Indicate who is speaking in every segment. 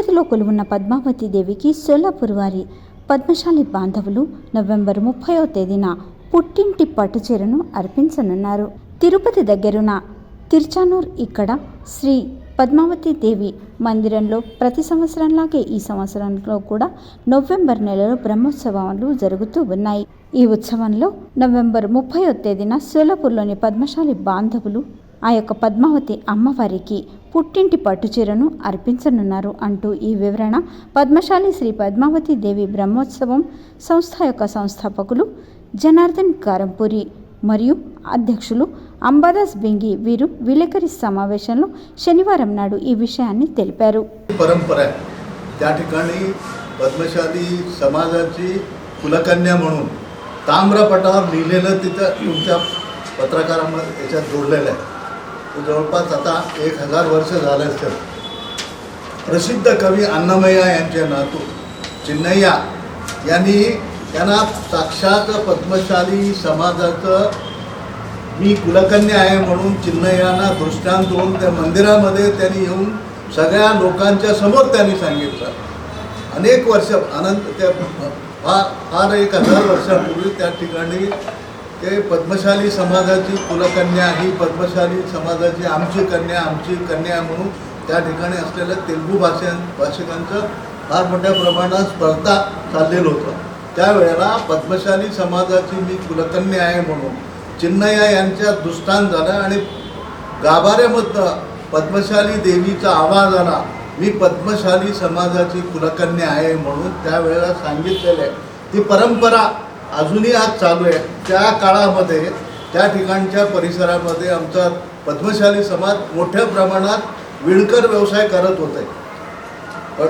Speaker 1: తిరుపతిలో కొలువున్న పద్మావతి దేవికి సోలాపూర్ వారి పద్మశాలి బాంధవులు నవంబర్ ముప్పయో తేదీన పుట్టింటి పట్టుచీరను అర్పించనున్నారు. తిరుపతి దగ్గరున్న తిరుచానూర్ ఇక్కడ శ్రీ పద్మావతి దేవి మందిరంలో ప్రతి సంవత్సరంలాగే ఈ సంవత్సరంలో కూడా నవంబర్ నెలలో బ్రహ్మోత్సవాలు జరుగుతూ ఉన్నాయి. ఈ ఉత్సవంలో నవంబర్ ముప్పైవ తేదీన సోలాపూర్లోని పద్మశాలి బాంధవులు ఆ యొక్క పద్మావతి అమ్మవారికి పుట్టింటి పట్టుచీరను అర్పించనున్నారు అంటూ ఈ వివరణ పద్మశాలి శ్రీ పద్మావతి దేవి బ్రహ్మోత్సవం సంస్థ యొక్క సంస్థాపకులు జనార్దన్ కారంపూరి మరియు అధ్యక్షులు అంబాదాస్ బింగి వీరు విలేకరి సమావేశంలో శనివారం నాడు ఈ విషయాన్ని తెలిపారు
Speaker 2: परंपरा आहे त्या ठिकाणी पद्मशाली समाजाची कुलकन्या म्हणून ताम्रपटावर लिहिलेलं तिथं तुमच्या पत्रकारामध्ये याच्यात जोडलेलं आहे जवळपास आता एक हजार वर्ष झाले असेल प्रसिद्ध कवी अन्नमय्या यांचे नातू चिन्नय्या यांनी त्यांना साक्षात पद्मशाली समाजाचं मी कुलकन्या आहे म्हणून चिन्नय्यांना दृष्टांत देऊन त्या मंदिरामध्ये त्यांनी येऊन सगळ्या लोकांच्या समोर त्यांनी सांगितलं. अनेक वर्ष अनंत त्या फार फार एक हजार वर्षापूर्वी त्या ठिकाणी ते पद्मशाली समाजाची कुलकन्या ही पद्मशाली समाजाची आमची कन्या आमची कन्या म्हणून त्या ठिकाणी असलेल्या तेलुगू भाषे भाषिकांचं फार मोठ्या प्रमाणात स्पर्धा चाललेलं होतं. त्यावेळेला पद्मशाली समाजाची मी कुलकन्या आहे म्हणून चिन्नया यांच्या दुष्टांत झाला आणि गाभाऱ्यामधनं पद्मशाली देवीचा आवाज आला. मी पद्मशाली समाजाची कुलकन्या आहे म्हणून त्यावेळेला सांगितलेलं आहे. ती परंपरा अजूनही आज चालू आहे. त्या काळामध्ये त्या ठिकाणच्या परिसरामध्ये आमचा पद्मशाली समाज मोठ्या प्रमाणात विणकर व्यवसाय करत होते. पण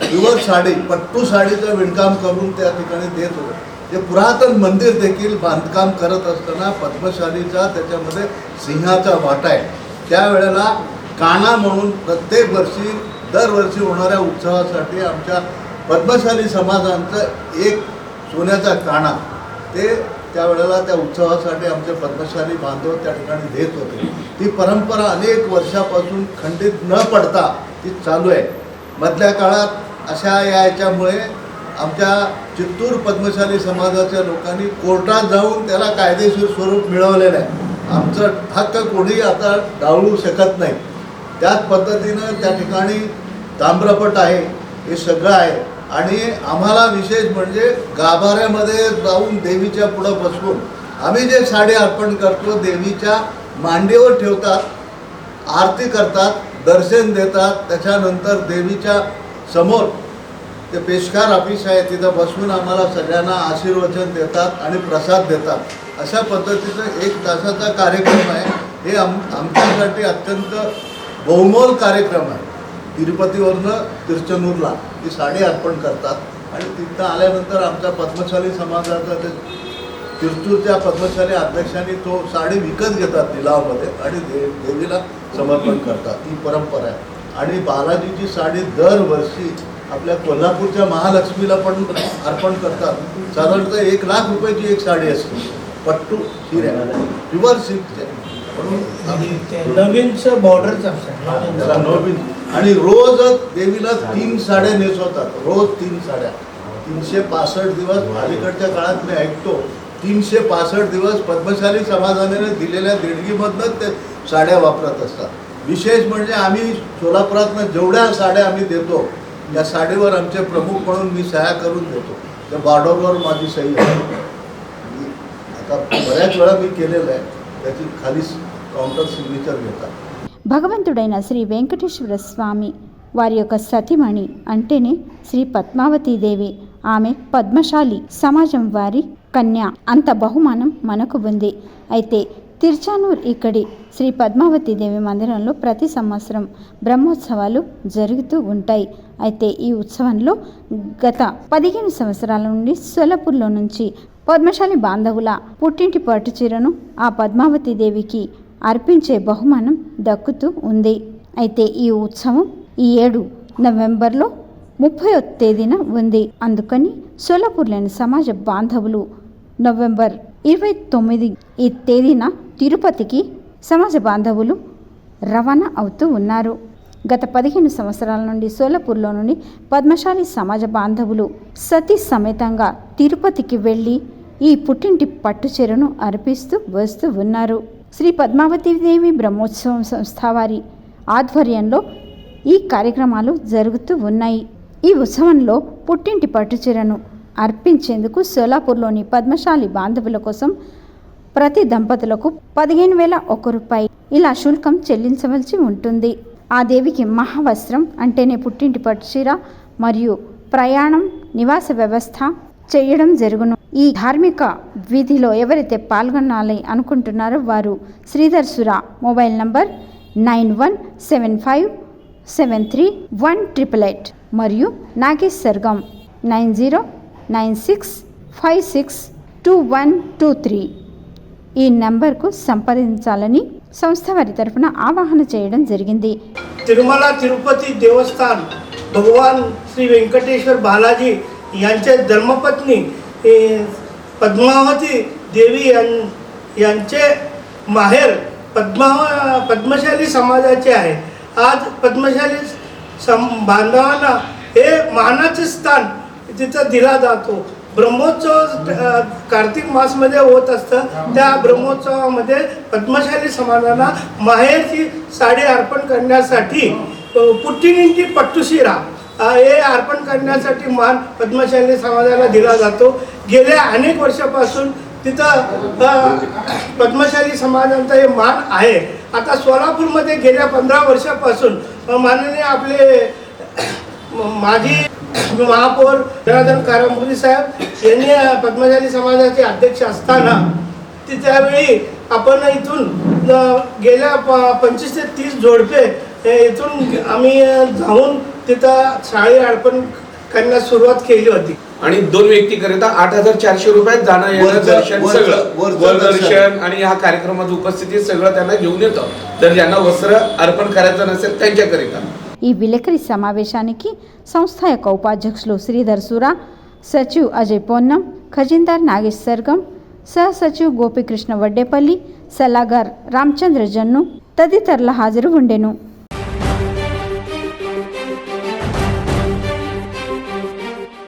Speaker 2: प्युअर साडी पट्टू साडीचं विणकाम करून त्या ठिकाणी देत होते. जे पुरातन मंदिर देखील बांधकाम करत असताना पद्मशालीचा त्याच्यामध्ये सिंहाचा वाटा आहे. त्यावेळेला काना म्हणून प्रत्येक वर्षी दरवर्षी होणाऱ्या उत्सवासाठी आमच्या पद्मशाली समाजांचं एक सोन्याचा काणा ते त्यावेळेला त्या उत्सवासाठी आमचे पद्मशाली बांधव त्या ठिकाणी देत होते. ती परंपरा अनेक वर्षापासून खंडित न पडता ती चालू आहे. मधल्या काळात अशा याच्यामुळे आमच्या चित्तूर पद्मशाली समाजाच्या लोकांनी कोर्टात जाऊन त्याला कायदेशीर स्वरूप मिळवलेलं आहे. आमचं हक्क कोणी आता डावळू शकत नाही. त्याच पद्धतीनं त्या ठिकाणी ताम्रपट आहे हे सगळं आहे. आणि आम्हाला विशेष म्हणजे गाभाऱ्यामध्ये जाऊन देवीच्या पुढं बसवून आम्ही जे साडी अर्पण करतो देवीच्या मांडीवर ठेवतात आरती करतात दर्शन देतात त्याच्यानंतर देवीच्या समोर ते पेशकार ऑफिस आहे तिथं बसवून आम्हाला सगळ्यांना आशीर्वचन देतात आणि प्रसाद देतात. अशा पद्धतीचं एक तासाचा कार्यक्रम आहे. हे आम आमच्यासाठी अत्यंत बहुमोल कार्यक्रम आहे. तिरुपतीवरनं तिरुचनूरला ती साडी अर्पण करतात. आणि तिथं आल्यानंतर आमच्या पद्मशाली समाजाचा ते तिरुचूरच्या पद्मशाली अध्यक्षांनी तो साडी विकत घेतात लिलावामध्ये आणि दे देवीला समर्पण करतात. ही परंपरा आहे. आणि बालाजीची साडी दरवर्षी आपल्या कोल्हापूरच्या महालक्ष्मीला पण अर्पण करतात. साधारणतः एक लाख रुपयाची एक साडी असते. पट्टू हिऱ्या प्युअर सिल्कचे. म्हणून आम्ही
Speaker 3: नवीनचं बॉर्डरचं
Speaker 2: नवीन. आणि रोज देवीला तीन साड्या नेसवतात रोज तीन साड्या. तीनशे पासष्ट दिवस अलीकडच्या काळात मी ऐकतो तीनशे पासष्ट दिवस पद्मशाली समाजाने दिलेल्या देणगीमधनंच ते साड्या वापरत असतात. विशेष म्हणजे आम्ही सोलापुरातनं जेवढ्या साड्या आम्ही देतो या साडीवर आमचे प्रमुख म्हणून मी सह्या करून देतो. त्या बॉर्डरवर माझी सही आहे. आता बऱ्याच वेळा मी केलेलं आहे त्याची खाली काउंटर सिग्नेचर घेतात.
Speaker 1: భగవంతుడైన శ్రీ వెంకటేశ్వర స్వామి వారి యొక్క సతిమణి అంటేనే శ్రీ పద్మావతీదేవి ఆమె పద్మశాలి సమాజం వారి కన్య. అంత బహుమానం మనకు ఉంది. అయితే తిరుచానూర్ ఇక్కడి శ్రీ పద్మావతీదేవి మందిరంలో ప్రతి సంవత్సరం బ్రహ్మోత్సవాలు జరుగుతూ ఉంటాయి. అయితే ఈ ఉత్సవంలో గత పదిహేను సంవత్సరాల నుండి సొలపూర్లో నుంచి పద్మశాలి బాంధవుల పుట్టింటి పట్టు చీరను ఆ పద్మావతి దేవికి అర్పించే బహుమానం దక్కుతూ ఉంది. అయితే ఈ ఉత్సవం ఈ ఏడు నవంబర్లో ముప్పై తేదీన ఉంది. అందుకని సోలాపూర్లోని సమాజ బాంధవులు నవంబర్ ఇరవై తొమ్మిది ఈ తేదీన తిరుపతికి సమాజ బాంధవులు రవాణా అవుతూ ఉన్నారు. గత పదిహేను సంవత్సరాల నుండి సోలాపూర్లో నుండి పద్మశాలి సమాజ బాంధవులు సతీ సమేతంగా తిరుపతికి వెళ్ళి ఈ పుట్టింటి పట్టుచీరను అర్పిస్తూ వస్తూ ఉన్నారు. శ్రీ పద్మావతీదేవి బ్రహ్మోత్సవం సంస్థ వారి ఆధ్వర్యంలో ఈ కార్యక్రమాలు జరుగుతూ ఉన్నాయి. ఈ ఉత్సవంలో పుట్టింటి పట్టుచీరను అర్పించేందుకు సోలాపూర్లోని పద్మశాలి బాంధవుల కోసం ప్రతి దంపతులకు పదిహేను వేల ఒక్క రూపాయి ఇలా శుల్కం చెల్లించవలసి ఉంటుంది. ఆ దేవికి మహావస్త్రం అంటేనే పుట్టింటి పట్టుచీర మరియు ప్రయాణం నివాస వ్యవస్థ చేయడం జరుగును. ఈ ధార్మిక విధిలో ఎవరైతే పాల్గొనాలి అనుకుంటున్నారో వారు Sridhar Sura mobile number nine one seven five seven three one triple eight మరియు Nagesh Sargam nine zero nine six five six two one two three. ఈ నంబర్కు సంప్రదించాలని సంస్థ వారి తరఫున ఆవాహన చేయడం జరిగింది.
Speaker 3: తిరుమల తిరుపతి దేవస్థానం భగవాన్ శ్రీ వెంకటేశ్వర బాలాజీ यांचे धर्मपत्नी पद्मावती देवी यां- यांचे माहेर पद्मा पद्मशाली समाजाचे आहे. आज पद्मशाली सम बांधवांना हे मानाचे स्थान तिथं दिला जातो. ब्रह्मोत्सव कार्तिक मासमध्ये होत असतं. त्या ब्रह्मोत्सवामध्ये पद्मशाली समाजाला माहेरची साडी अर्पण करण्यासाठी अ, पट्टुशिरा हे अर्पण करण्यासाठी मान पद्मशाली समाजाला दिला जातो. गेल्या अनेक वर्षापासून तिथं पद्मशाली समाजांचा हे मान आहे. आता सोलापूरमध्ये गेल्या पंधरा वर्षापासून माननीय आपले माजी महापौर जनार्दन कारंबुली साहेब यांनी पद्मशाली समाजाचे अध्यक्ष असताना ती त्यावेळी आपण इथून गेल्या प पंचवीस ते तीस जोडपे इथून आम्ही जाऊन तिथं साडी अर्पण करण्यास सुरुवात केली होती
Speaker 4: आणि दोन व्यक्तीकरिता आठ हजार चारशे रुपयात जाणं येणं
Speaker 2: वरचं-
Speaker 4: दर्शन
Speaker 2: वरचं-
Speaker 4: सगळं
Speaker 2: वरचं
Speaker 4: वर
Speaker 2: दर्शन.
Speaker 4: दर्शन आणि ह्या कार्यक्रमात उपस्थिती सगळं त्यांना घेऊन येतं तर ज्यांना वस्त्र अर्पण करायचं नसेल त्यांच्याकरिता
Speaker 1: ఈ విలేకరి సమావేశానికి సంస్థ యొక్క ఉపాధ్యక్షులు శ్రీధర్ సురా సచివ్ అజయ్ పొన్నం ఖజీందార్ నాగేష్ సర్గం సహసచివ్ గోపికృష్ణ వడ్డేపల్లి సలాగార్ రామచంద్ర జన్ను తదితరుల హాజరు ఉండెను